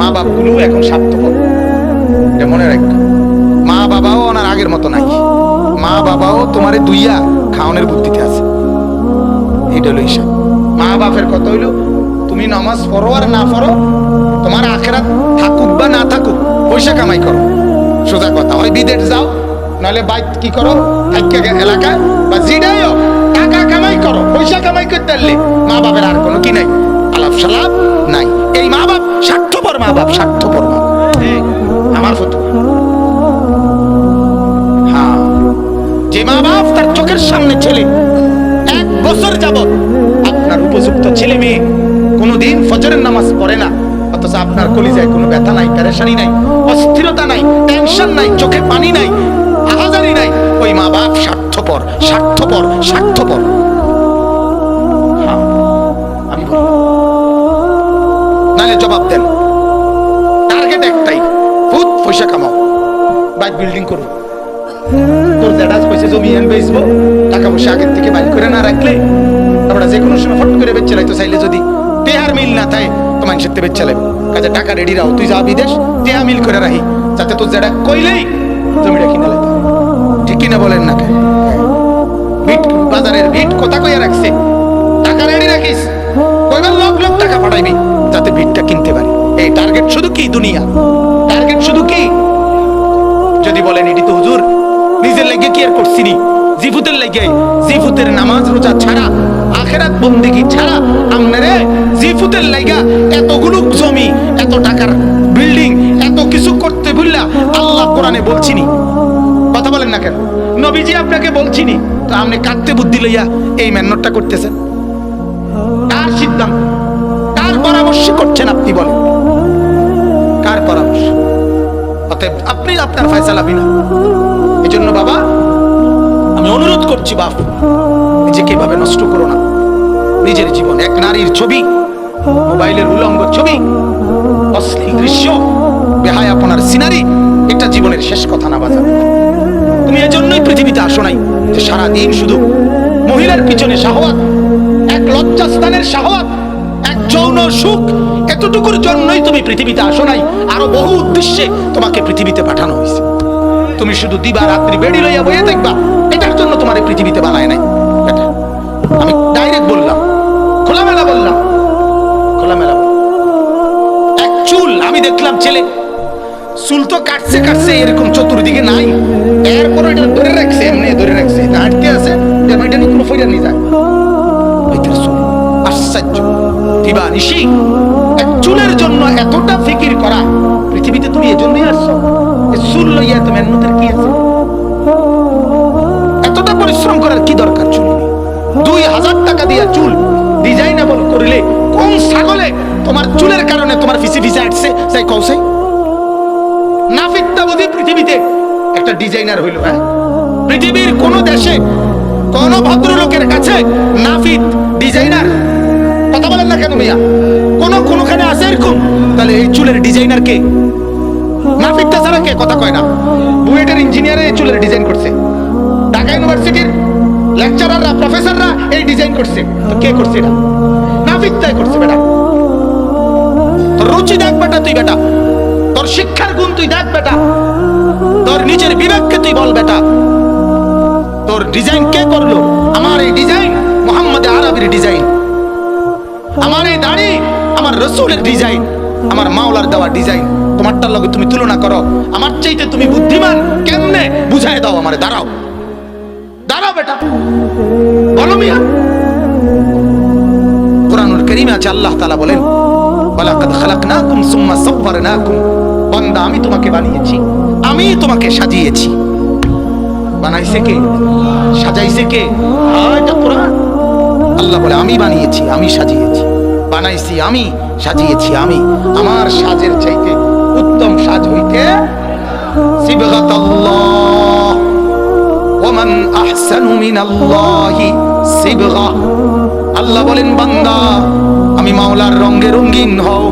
মা বাপগুলো এখন স্বার্থপর। মনে রাখ মা বাবাও ওনার আগের মতো নাই মা বাবাও তোমারে দুইয়া খাওয়ানোর বুদ্ধিতে আছে। এটা হলো হিসাব। মা বাপের কথা হইল, তুমি নামাজ পড়ো আর না পড়ো, তোমার আখেরাত থাকুক বা না থাকুক, পয়সা কামাই করো। সোজা কথা হয় বিদেশ যাও, নাহলে বাইক কি করো? এলাকা বা জিডাই টাকা কামাই করো, পয়সা কামাই করতে পারলে মা বাপের আর কোনো কি নাই? আলাপ সালাপ নাই। এই মা বাপ স্বার্থপর মা বাপ স্বার্থপর মা আমার ফটো হ্যাঁ। যে মা বাপ তার চোখের সামনে ছেলে এক বছর যাবত আপনার উপযুক্ত ছেলে মেয়ে কোনোদিন ফজরের নামাজ পড়ে না। অথচ আপনার কলিজায় কোনো ব্যথা নাই প্যারেশানি নাই অস্থিরতা নাই টেনশন নাই চোখে পানি নাই আহাজারি নাই। ওই মা বাপ স্বার্থপর স্বার্থপর স্বার্থপর। জমি এন বেচবো, টাকা পয়সা আগের থেকে বাইর করে না রাখলে আমরা যে কোনো সময় ফট করে বেচে লাইতো, চাইলে যদি টেহার মিল না থাকে তো মানুষের বেচে লাইব। কাজে টাকা রেডি রাও, তুই যা বিদেশ টেহা মিল করে রাখি, যাতে তোর জ্যাঠা কইলেই জমিটা কিনে লাইতে ঠিক কিনা বলেন না ভিট, বাজারের ভিট কথা কইয়া রাখছে। টাকা রেডি রাখিস কইবার লোক লোক টাকা পাঠাইবি, যাতে ভিটটা কিনতে পারি। এই টার্গেট শুধু কি দুনিয়া? টার্গেট শুধু কি? যদি বলেন এটি তো হুজুর লাগে কি আর করছিনি? জিফুতের লাগে। জিফুতের নামাজ রোজা ছাড়া, আখেরাত বন্দিগি ছাড়া আমনারে জিফুতের লাইগা এতগুলো জমি, এত টাকার বিল্ডিং, এত কিছু করতে ভুললা আল্লাহ কোরআনে বলছিনি। কথা বলেন না কেন? নবীজি আপনাকে বলছিনি, তো আপনি কাটতে বুদ্ধি লইয়া এই মেহনতটা করতেছেন। কার সিদ্ধান্ত? কার পরামর্শ করছেন আপনি বলেন? কার পরামর্শ? অতএব আপনি আপনার ফয়সালা বিনা। জন্য বাবা, আমি অনুরোধ করছি বাপ, নিজেকে এভাবে নষ্ট করো না। নিজের জীবন এক নারীর ছবি, মোবাইলের উলঙ্গ ছবি, অশ্লীল দৃশ্য, বেহায় আপনার সিনারি, এটা জীবনের শেষ কথা না বাজা তুমি এজন্যই পৃথিবীতে আসো নাই যে সারা দিন শুধু মহিলার পিছনে শাহওয়াত, এক লজ্জাস্থানের শাহওয়াত, এক যৌন সুখ, এতটুকুর জন্যই তুমি পৃথিবীতে আসো নাই। আরও বহু উদ্দেশ্যে তোমাকে পৃথিবীতে পাঠানো হয়েছে। তুমি শুধু দিবা, রাত্রি বেড়ি লইয়া বইয়ে দেখবা এটার জন্য তোমার এই পৃথিবীতে বানায় নাই। আমি ডাইরেক্ট বললাম। খোলামেলা বললাম। খোলামেলা এক চুল, আমি দেখলাম ছেলে। চুল তো কাটছে কাটছে, এরকম চতুর্দিকে নাই। এরপর এটা ধরে রাখছে, এমনি ধরে রাখছে। এটা হাঁটতে আছে এটা নিয়ে কোনো ফইরা নিয়ে যায় আশ্চর্য। দিবা নিশি। ডিজাইনেবল কোন ছাগলে তোমার চুলের কারণে তোমার ফিসি ফিসা আটছে যাই কৌসাই নাফিদটা বোধ পৃথিবীতে একটা ডিজাইনার হইল হ্যাঁ? পৃথিবীর কোন দেশে কোন ভদ্রলোকের কাছে নাফিদ ডিজাইনার, কথা বলেন না কেন মিয়া? কোন কোনখানে আছে এরকম? তাহলে এই চুলের ডিজাইনার কে? নাফিদটা ছাড়া কে? কথা কয় না। বুয়েটের ইঞ্জিনিয়ারে এই চুলের ডিজাইন করছে। ঢাকা ইউনিভার্সিটির লেকচারাররা, প্রফেসররা এই ডিজাইন করছে। তো কে করছে এটা? নাফিদটাই করছে, বেটা। তোর রুচি দেখ, বেটা তুই, বেটা। তোর শিক্ষার গুণ তুই দেখ, বেটা। তোর নিজের বিবেককে তুই বল, বেটা। তোর ডিজাইন কে করল? আমার এই ডিজাইন মোহাম্মদ আরবির ডিজাইন আমার এই দাড়ি আমার রসুলের ডিজাইন আমার মাওলার দেওয়া ডিজাইন তোমারটার লগে তুমি তুলনা করো। আমার চাইতে তুমি বুদ্ধিমান। কেমনে? বুঝাই দাও আমারে, দাঁড়াও। দাঁড়াও, বেটা। বলো মিয়া। করিমে আছে আল্লাহ তাআলা বলেন বান্দা, আমি তোমাকে বানিয়েছি, আমি তোমাকে সাজিয়েছি। বানাইছে কে? সাজাইছে কে? এটা কোরআন। আল্লাহ বলে, আমি বানিয়েছি, আমি সাজিয়েছি। বানাইছি আমি, সাজিয়েছি আমি। আমার সাজের চাইতে উত্তম সাজ হইতে সিবগাতাল্লাহ। ওমান আহসানু মিনাল্লাহি সিবগা। আল্লাহ বলেন, বান্দা, আমি মাওলার রঙে রঙিন হও।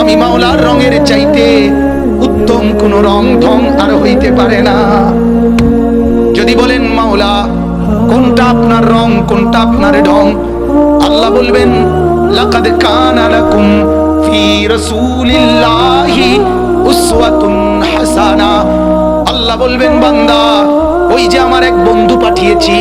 আমি মাওলার রঙের চাইতে উত্তম কোন রং ঢং আর হইতে পারে না। যদি বলেন, মাওলা, কোনটা আপনার রং, কোনটা আপনার ঢং? আল্লাহ বলবেন, লাকাদ কানা লাকুম ফি রাসূলিল্লাহি উসওয়াতুন হাসানা। আল্লাহ বলবেন, বান্দা, ওই যে আমার এক বন্ধু পাঠিয়েছি,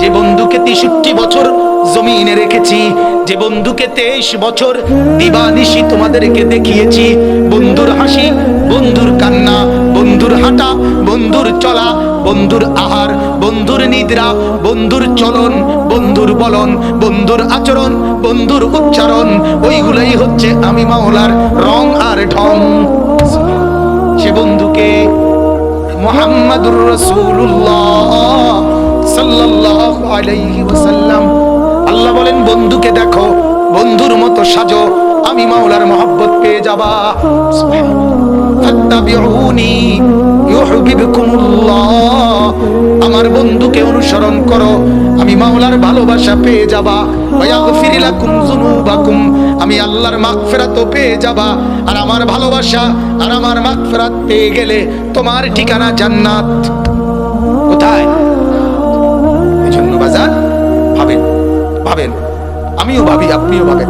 যে বন্ধুকে তেষট্টি বছর জমিনে রেখেছি, যে বন্ধুকে তেইশ বছর দিবানিশি তোমাদেরকে দেখিয়েছি। বন্ধুর হাসি, বন্ধুর কান্না, বন্ধুর হাঁটা, বন্ধুর চলা, বন্ধুর আহার, বন্ধুর নিদ্রা, বন্ধুর চলন, বন্ধুর বলন, বন্ধুর আচরণ, বন্ধুর উচ্চারণ, ওইগুলাই হচ্ছে আমি মাওলার রং আর ঢং। সে বন্ধুকে মোহাম্মদুর রসুল্লাহ সাল্লাল্লাহু আলাইহি ওয়াসাল্লাম বন্ধুর মতো সাজো, আমি মাওলার মহব্বত পেয়ে যাবা। আমার বন্ধুকে অনুসরণ করো, আমি মাওলার ভালোবাসা পেয়ে যাবা। আমি আল্লাহর মাগফিরাত পেয়ে যাবা। আর আমার ভালোবাসা আর আমার মাগফিরাত পেয়ে গেলে তোমার ঠিকানা জান্নাত। কোথায়? এজন্য বাজার, ভাবেন ভাবেন। আমিও ভাবি, আপনিও ভাবেন।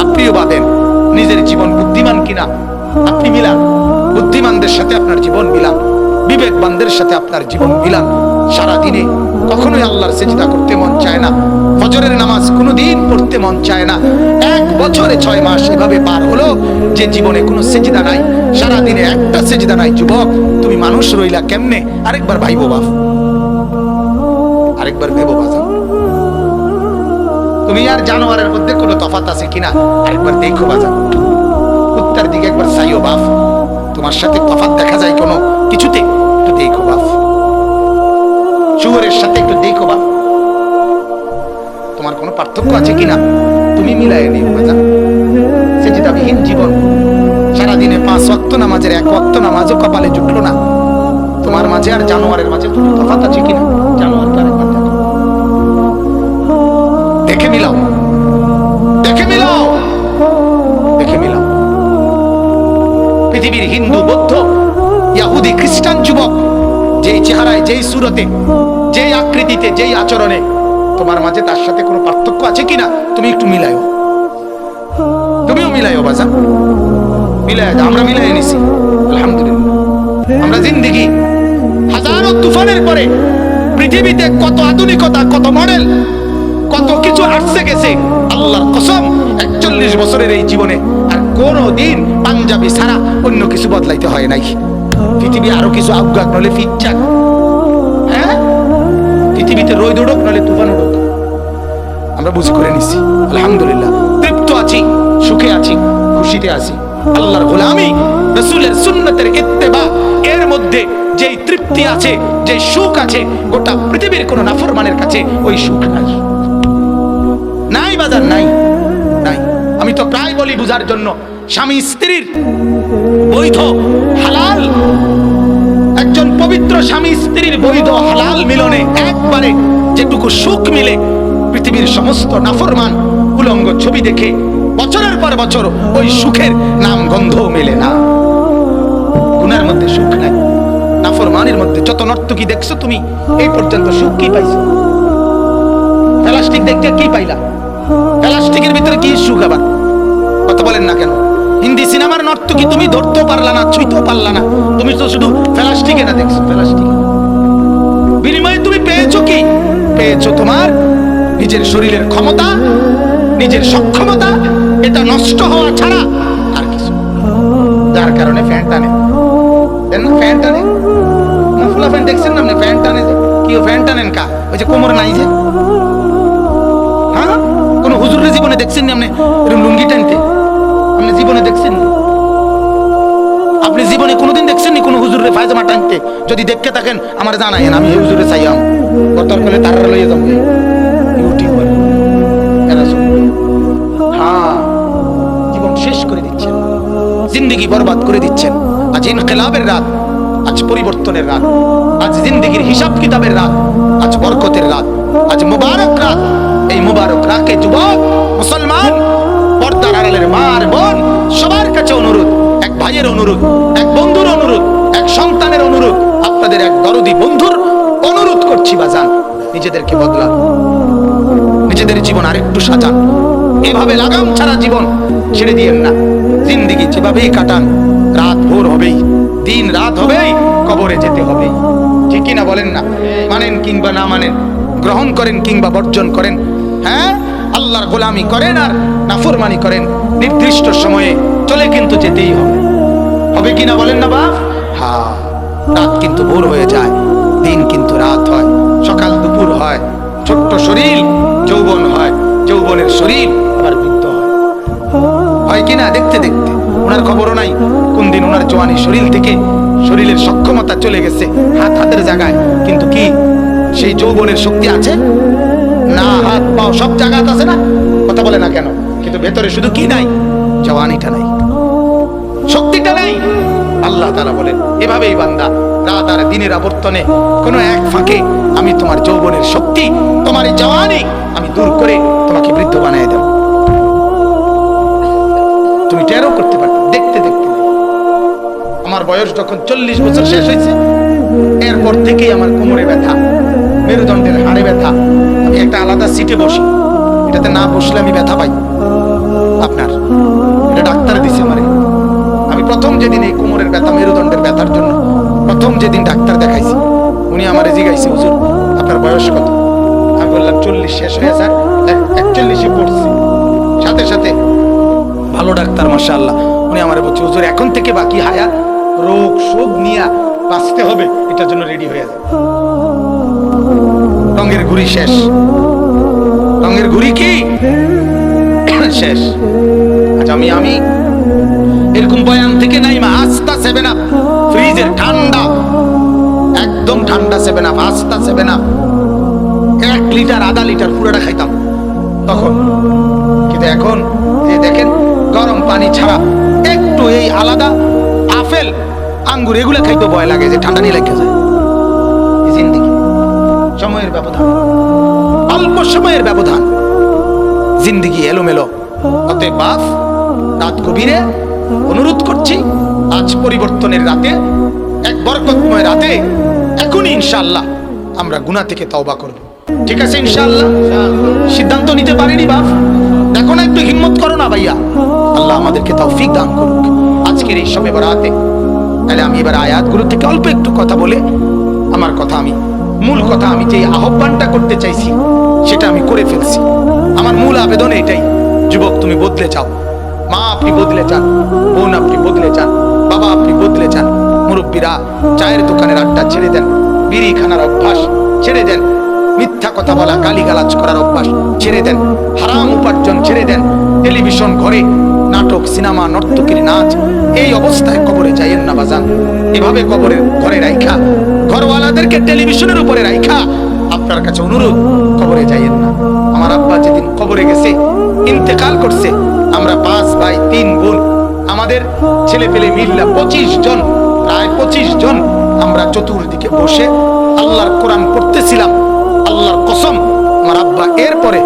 আপনিও ভাবেন, নিজের জীবন বুদ্ধিমান কিনা? আপনি মিলান। বুদ্ধিমানদের সাথে আপনার জীবন মিলান। বিবেকবানদের সাথে আপনার জীবন মিলান। সারা দিনে কখনোই আল্লাহর সেজদা করতে মন চায় না। ফজরের নামাজ কোনোদিন পড়তে মন চায় না। এক বছরে ছয় মাস এভাবে পার হলো যে জীবনে কোনো সেজদা নাই সারা দিনে একটা সেজদা নাই, যুবক, তুমি মানুষ রইলা কেমনে? আরেকবার ভাইবো বাপ আরেকবার ভেবো বাজান তুমি আর জানোয়ারের মধ্যে কোনো তফাত আছে কিনা? আরেকবার দেখো বাজান। উত্তর দিকে একবার চাইও বাপ তোমার সাথে তফাত দেখা যায় কোনো কিছুতে, একটু দেখো বাপ শুয়োরের সাথে একটু দেখো বাপ তোমার কোনো পার্থক্য আছে কিনা? তুমি মিলাই নিও বাজান। সেজিদাবিহীন জীবন, সারাদিনে পাঁচ ওয়াক্ত নামাজের এক ওয়াক্ত নামাজও কপালে জুটলো না। তোমার মাঝে আর জানোয়ারের মাঝে কোনো তফাত আছে কিনা? জানোয়ারকে আরেকবার পৃথিবীর হিন্দু, বৌদ্ধ, ইয়াহুদি, খ্রিস্টান যুবক, যেই চেহারায়, যেই সুরতে, যেই আকৃতিতে, যেই আচরণে, তোমার মাঝে তার সাথে কোনো পার্থক্য আছে কিনা? তুমি একটু মিলাইও তুমিও মিলাইও বাজা মিলাই আমরা মিলাই নিছি। আলহামদুলিল্লাহ। আমরা জিন্দিগি। হাজারো তুফানের পরে পৃথিবীতে কত আধুনিকতা, কত মডেল, কত কিছু আসছে গেছে, আল্লাহর কসম, একচল্লিশ বছরের এই জীবনে কোনো দিন পাঞ্জাবি ছাড়া অন্য কিছু বদলাইতে হয় নাই। পৃথিবী আরও কিছু আজ্ঞাত নলে ফিরচাক হ্যাঁ? পৃথিবীতে রোদ উড়ুক নলে তুফান উড়ুক। আমরা বুঝি করে নিছি, আলহামদুলিল্লাহ। তৃপ্ত আছি, সুখে আছি, খুশিতে আছি। আল্লাহর গোলামি, রসুলের সুন্নতের ইত্তেবা। এর মধ্যে যেই তৃপ্তি আছে যে সুখ আছে, গোটা পৃথিবীর কোন নাফরমানের কাছে ওই সুখ নাই। নাই বাজার নাই। বলি বুঝার জন্য, স্বামী স্ত্রীর বৈধ হালাল, একজন পবিত্র স্বামী স্ত্রীর বৈধ হালাল মিলনে একবারে যেটুকু সুখ মিলে, পৃথিবীর সমস্ত নাফরমান উলঙ্গ ছবি দেখে বছরের পর বছর ওই সুখের নাম গন্ধ মেলে না। গুনার মধ্যে সুখ নাই, নাফরমানের মধ্যে যত নর্তকী দেখছ তুমি, এই পর্যন্ত সুখ কি পাইছো? প্লাস্টিক দেখতে কি পাইলা? প্লাস্টিকের ভিতরে কি সুখ আবার? কথা বলেন না কেন? হিন্দি সিনেমার নর্তকী তুমি ধরতেও পারলা না, ছুঁইতেও পারলা না? তুমি তো শুধু প্লাস্টিকে না দেখছ প্লাস্টিক বিনিময়ে তুমি পেয়েছ কি? পেয়েছ তোমার নিজের শরীরের ক্ষমতা, নিজের সক্ষমতা, এটা নষ্ট হওয়া ছাড়া আর কিছু যার কারণে ফ্যান টানে ফ্যান না ফুলা ফ্যান দেখছেন না আপনি? ফ্যান টানে কি ফ্যান টানেন কা? ওই যে কোমর নাই যে। হ্যাঁ? কোন হুজুরের জীবনে দেখছেন না আপনি? এরকম লুঙ্গি টানতে? আপনি জীবনে দেখছেন আপনি জীবনে কোনোদিন দেখছেন নি কোন হুজুরের ফায়জামা টানতে? যদি দেখতে থাকেন, আমার জানাইন আমি এই হুজুরে চাইয়াম দরকার করলে তারা লইয়ে যাব? বরবাদ করে দিচ্ছেন। আজ রাত, আজ পরিবর্তনের রাত, আজ হিসাব কিতাবের রাত, আজ বরকতের রাত, আজ মুবারক রাত। এই মুবারক রাকে যুবক, মুসলমান, পর্দার আড়ালের মা আর বোন সবার কাছে অনুরোধ, এক ভাইয়ের অনুরোধ, এক বন্ধুর অনুরোধ, এক সন্তানের অনুরোধ, আপনাদের এক দরদি বন্ধুর অনুরোধ করছি বাজান, নিজেদেরকে বদলান। নিজেদের জীবন আরেকটু সাজান। এভাবে লাগাম ছাড়া জীবন ছেড়ে দিয়েন না। জিন্দিগি যেভাবেই কাটান, রাত ভোর হবেই, দিন রাত হবেই, কবরে যেতে হবেই। ঠিক না বলেন না? মানেন কিংবা না মানেন, গ্রহণ করেন কিংবা বর্জন করেন হ্যাঁ? আল্লাহর গোলামি করেন আর নাফরমানি করেন, নির্দিষ্ট সময়ে চলে কিন্তু যেতেই হবে। হবে কিনা বলেন না বাপ? হ্যাঁ রাত কিন্তু ভোর হয়ে যায়, দিন কিন্তু রাত হয়, সকাল দুপুর হয়, ছোট্ট শরীর, যৌবন হয়, যৌবনের শরীর আবার বৃদ্ধ হয়। হয় কিনা দেখতে দেখতে? ওনার খবরও নাই, কোন দিন ওনার জোয়ানি শরীর থেকে শরীরের সক্ষমতা চলে গেছে, হাত হাতের জায়গায়। কিন্তু কি, সেই যৌবনের শক্তি আছে? না, হাত, পাও, সব জায়গায় আছে না? কথা বলে না কেন? কিন্তু ভেতরে শুধু কি নাই? জওয়ানিটা নাই। শক্তিটা নেই। আল্লাহ তালা বলেন, এভাবেই বান্দা, রাত আর দিনের আবর্তনে কোনো এক ফাঁকে আমি তোমার যৌবনের শক্তি, তোমার এই জওয়ানি আমি দূর করে তোমাকে বৃদ্ধ বানিয়ে দেব। তুমি টেরও করতে পারবে দেখতে দেখতে। আমার বয়স যখন চল্লিশ বছর শেষ হয়েছে, এরপর থেকেই আমার কোমরে ব্যথা, মেরুদণ্ডের হাড়ে ব্যথা আমি একটা আলাদা সিটে বসি। এটাতে না বসলে আমি ব্যথা পাই। আপনার, এটা ডাক্তার দিছে আমারে। আমি প্রথম যেদিন এই কোমরের ব্যথা, মেরুদণ্ডের ব্যথার জন্য প্রথম যেদিন ডাক্তার দেখাইছি, উনি আমারে জিগাইছে, হুজুর, আপনার বয়স কত? আমি বললাম, চল্লিশ, শেষ হয়ে স্যার একচল্লিশে পড়ছি। সাথে সাথে, ভালো ডাক্তার মাসা আল্লাহ উনি আমার বলছে, হুজুর, এখন থেকে বাকি হায়াত রোগ, শোক নিয়ে বাঁচতে হবে। এটার জন্য রেডি হয়ে যায় রঙের ঘুড়ি শেষ। রঙের ঘুড়ি কি? শেষ। আচ্ছা আমি আমি। এরকম বয়ান থেকে নাই মা আস্তা সেভেন আপ ফ্রিজের ঠান্ডা। একদম ঠান্ডা সেভেন আপ আস্তা সেভেন আপ এক লিটার, আধা লিটার পুরোটা খাইতাম। তখন। কিন্তু এখন, এই দেখেন, গরম পানি ছাড়া একটু এই আলাদা আপেল, আঙ্গুর, এগুলো খাইতে ভয় লাগে যে ঠান্ডা নিয়ে লেগে যায়। জিন্দিগি। সময়ের ব্যবধান। অল্প সময়ের ব্যবধান। জিন্দিগি এলোমেলো। অতএব বাপ, রাত কবিরে অনুরোধ করছি, আজ পরিবর্তনের রাতে, এক বরকতময় রাতে, এখনই ইনশাআল্লাহ আমরা গুনাহ থেকে তওবা করব। ঠিক আছে ইনশাআল্লাহ? সিদ্ধান্ত নিতে পারিনি বাপ। দেখো না একটু হিম্মত করো না ভাইয়া। আল্লাহ আমাদেরকে তৌফিক দান করুক। আজকের এই সবে বরাতে। তাহলে আমি এবার আয়াতগুলো থেকে অল্প একটু কথা বলে আমার কথা আমি মূল কথা আমি যে আহ্বানটা করতে চাইছি, সেটা আমি করে ফেলছি। আমার মূল আবেদন এটাই, যুবক তুমি বদলে চাও মা আপনি বদলে চান বোন আপনি বদলে চান বাবা আপনি বদলে চান মুরব্বীরা, চায়ের দোকানের আড্ডা ছেড়ে দেন, বিড়ি খানার অভ্যাস ছেড়ে দেন, মিথ্যা কথা বলা, গালিগালাজ করার অভ্যাস ছেড়ে দেন, হারাম উপার্জন ছেড়ে দেন, টেলিভিশন ঘরে নাটক সিনেমা নর্তকীর নাচ, এই অবস্থায় কবরে যাইয়েন না বাজান। এভাবে কবরের ঘরে রাইখা, ঘরওয়ালাদেরকে টেলিভিশনের উপরে রাইখা। আপনার কাছে অনুরোধ, কবরে যাইয়েন না। আমার আব্বা যেদিন কবরে গেছে, ইন্তেকাল করছে, আমরা পাঁচ ভাই, তিন বোন, আমাদের ছেলে পেলে মিল্লা পঁচিশ জন, প্রায় পঁচিশ জন, আমরা চতুর্দিকে বসে আল্লাহর কোরআন পড়তেছিলাম, আল্লাহর কসম, আমার আব্বা এরপরে,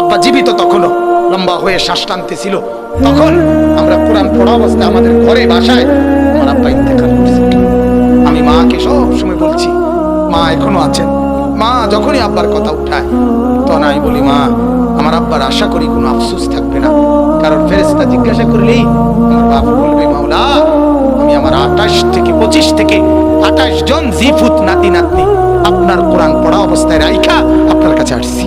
আব্বা জীবিত তখনও। লম্বা হয়ে শ্বাস টানতেছিল। তখন আমরা কোরআন পড়া অবস্থায় আমাদের ঘরে বাসায় আমার আব্বা ইন্তেকাল করছে। আমি মাকে সব সময় বলছি, মা এখনও আছেন? মা যখনই আব্বার কথা উঠায়, তখন আমি বলি, মা, আমার আব্বার আশা করি কোনো আফসোস থাকবে না। কারণ ফেরেস্তা জিজ্ঞাসা করলেই আমার বাপ বলবে, মাওলা, আমি আমার আঠাশ থেকে পঁচিশ থেকে আঠাশ জন জিফুত নাতি নাতনি আপনার কোরআন পড়া অবস্থায় রাইখা আপনার কাছে আসছি।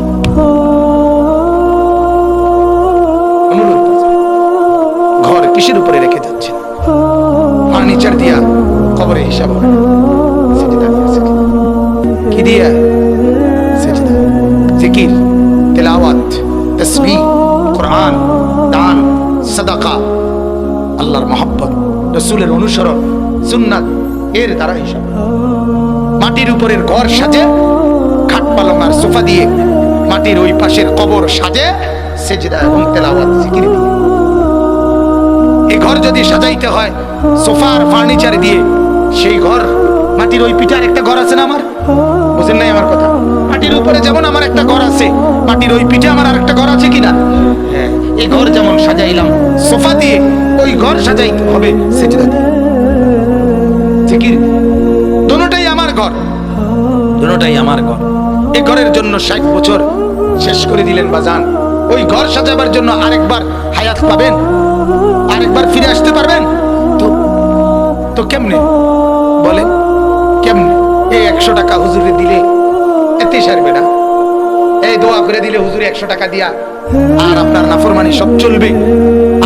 কিসের উপরে রেখে যাচ্ছে ফার্নিচার দিয়া খবরে হিসাব কি? দিয়া? জিকির, তেলাওয়াত, তসবিহ, কোরআন, দান আল্লাহর রসুলের অনুসরণ, সুন্নাত, এর দ্বারা হিসাব। মাটির উপরের ঘর সাজে, খাট পালং সোফা দিয়ে মাটির ওই পাশের কবর সাজে, সেজদা এবং তেলাওয়াত, জিকির। দিয়ে ঘর যদি সাজাইতে হয় সোফা আর ফার্নিচার দিয়ে, সেই ঘর, মাটির ওই পিঠার একটা ঘর আছে না আমার? বুঝেন নাই আমার কথা? মাটির উপরে যেমন আমার একটা ঘর আছে, মাটির ওই পিঠে আমার আরেকটা ঘর আছে কিনা? হ্যাঁ এই ঘর যেমন সাজাইলাম, সোফা দিয়ে ওই ঘর সাজাইতে হবে সেজদা দিয়ে। আমার ঘর। দোনোটাই আমার ঘর। এ ঘরের জন্য ষাট বছর শেষ করে দিলেন বাজান। ওই ঘর সাজাবার জন্য আরেকবার হায়াত পাবেন। আরেকবার ফিরে আসতে পারবেন? তো তো কেমনে? বলেন, কেমনে? এই একশো টাকা হুজুরে দিলে এতে সারবে না। এই দোয়া করে দিলে হুজুরে একশো টাকা দিয়া। আর আপনার নাফরমানি সব চলবে।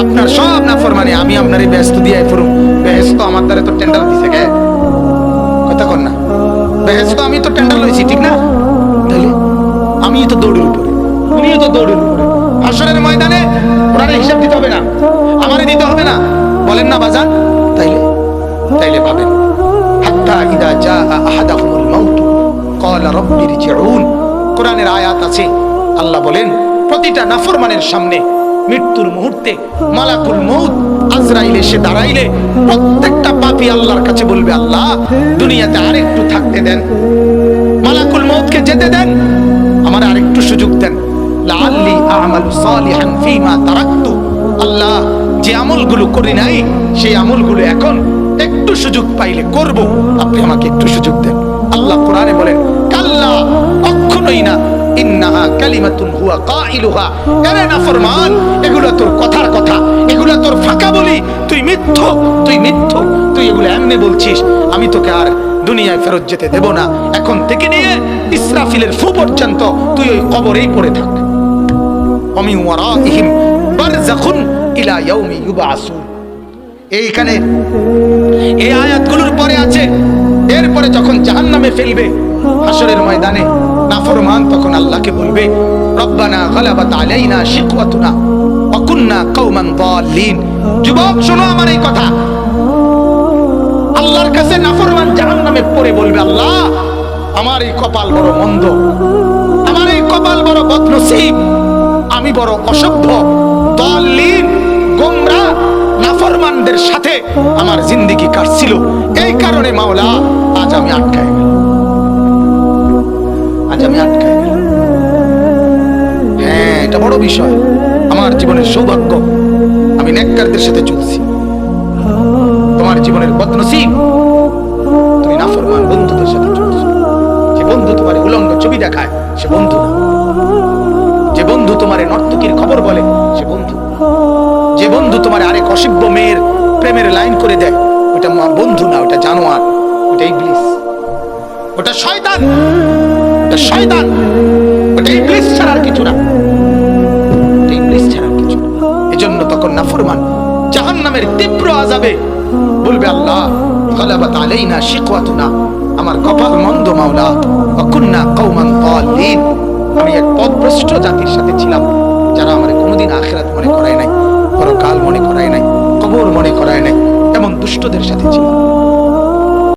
আপনার সব নাফরমানি আমি আপনার এই ব্যস্ত দিয়ে ফুরুম। ব্যস্ত আমার দ্বারা তো টেন্ডার দিছে গে কথা কর না। ব্যস্ত আমি তো টেন্ডার লইছি, ঠিক না? তাহলে আমি তো দৌড়ের উপরে। উনিও তো দৌড়ের উপরে। আসরের ময়দানে ওনার হিসাব দিতে হবে না। আমারে দিতে হবে না। বলেন না বাজান। তাইলে তাইলে ভাবেন। হাত্তা ইদা জা আহাদাহুমুল মাউত, ক্বালা রাব্বি রজিউন। কোরআনের আয়াত আছে। আল্লাহ বলেন, প্রতিটা নাফরমানের সামনে মৃত্যুর মুহূর্তে মালাকুল মউত আজরাইল এসে দাঁড়াইলে প্রত্যেকটা পাপী আল্লাহর কাছে বলবে, আল্লাহ, দুনিয়াতে আরেকটু থাকতে দেন। মালাকুল মউতকে যেতে দেন। আমার আরেকটু সুযোগ দেন। লাআল্লি আ'মালু সালিহান ফীমা তারাকতু। আল্লাহ যে আমলগুলো করি নাই, সেই আমলগুলো এখন একটু সুযোগ পাইলে করব। আপনি আমাকে একটু সুযোগ দেন। আল্লাহ কোরআনে বলেন, কাল্লা কখনোই না, ইন্নাহা কালিমাতুন হুয়া কাইলুহা। আরে নাফরমান এগুলো তোর কথার কথা, এগুলো তোর ফাঁকা বলি। তুই মিথ্য তুই মিথ্য, তুই এগুলো এমনি বলছিস। আমি তোকে আর দুনিয়ায় ফেরত যেতে দেব না। এখন থেকে নিয়ে ইসরাফিলের ফু পর্যন্ত তুই ওই কবরেই পড়ে থাক। অমি ওয়ারাইহিম বারযাখুন ইলা ইয়াউমি ইউবআসুন এইখানে এই আয়াতগুলোর পরে আছে, এরপরে যখন জাহান্নামে ফেলবে হাসরের ময়দানে নাফরমান, তখন আল্লাহকে বলবে, রব্বানা গালাবাত আলাইনা শিকওয়াতুনা ওয়া কুননা কওমান যুবক, শোনো আমার এই কথা। আল্লাহর কাছে নাফরমান জাহান্নামে পড়ে বলবে, আল্লাহ, আমার এই কপাল বড় মন্দ। আমার এই কপাল বড় বদনসিব। আমি বড় অসভ্য। দলিন গোমরা, নাফরমানদের সাথে আমার জিন্দিগি কাটছিল। এই কারণে মাওলা, আজ আমি আটকায় গেল আজ আমি আটকায় গেল হ্যাঁ এটা বড় বিষয়। আমার জীবনের সৌভাগ্য, আমি নেককারদের সাথে চলছি। তোমার জীবনের বদনসিব, তুমি নাফরমান বন্ধুদের সাথে চলছো। যে বন্ধু তোমার উলঙ্গ ছবি দেখায়, সে বন্ধু না। যে বন্ধু তোমার নর্তকীর খবর বলে সে বন্ধু, যে বন্ধু তোমার আরেক অসিব্য মেয়ের প্রেমের লাইন করে দেয়, ওটা বন্ধু না, ওটা জানোয়ার, ওটা ইবলিস। ওটা শয়তান ওটা শয়তান, ওটা ইবলিস ছাড়া আর কিছু না। ওটা ইবলিস কিছু এজন্য তখন নাফরমান জাহান্নামের তীব্র বলবে, আল্লাহ, গলাবাত আলাইনা শিকওয়াতুনা, আমার কপাল মন্দ মাওলা অকুন্না দাল্লিন। আমি এক পথভ্রষ্ট জাতির সাথে ছিলাম। যারা আমার কোনোদিন আখেরাত মনে করায় নাই পরকাল মনে করায় নাই, কবর মনে করায় নাই, এমন দুষ্টদের সাথে ছিলাম।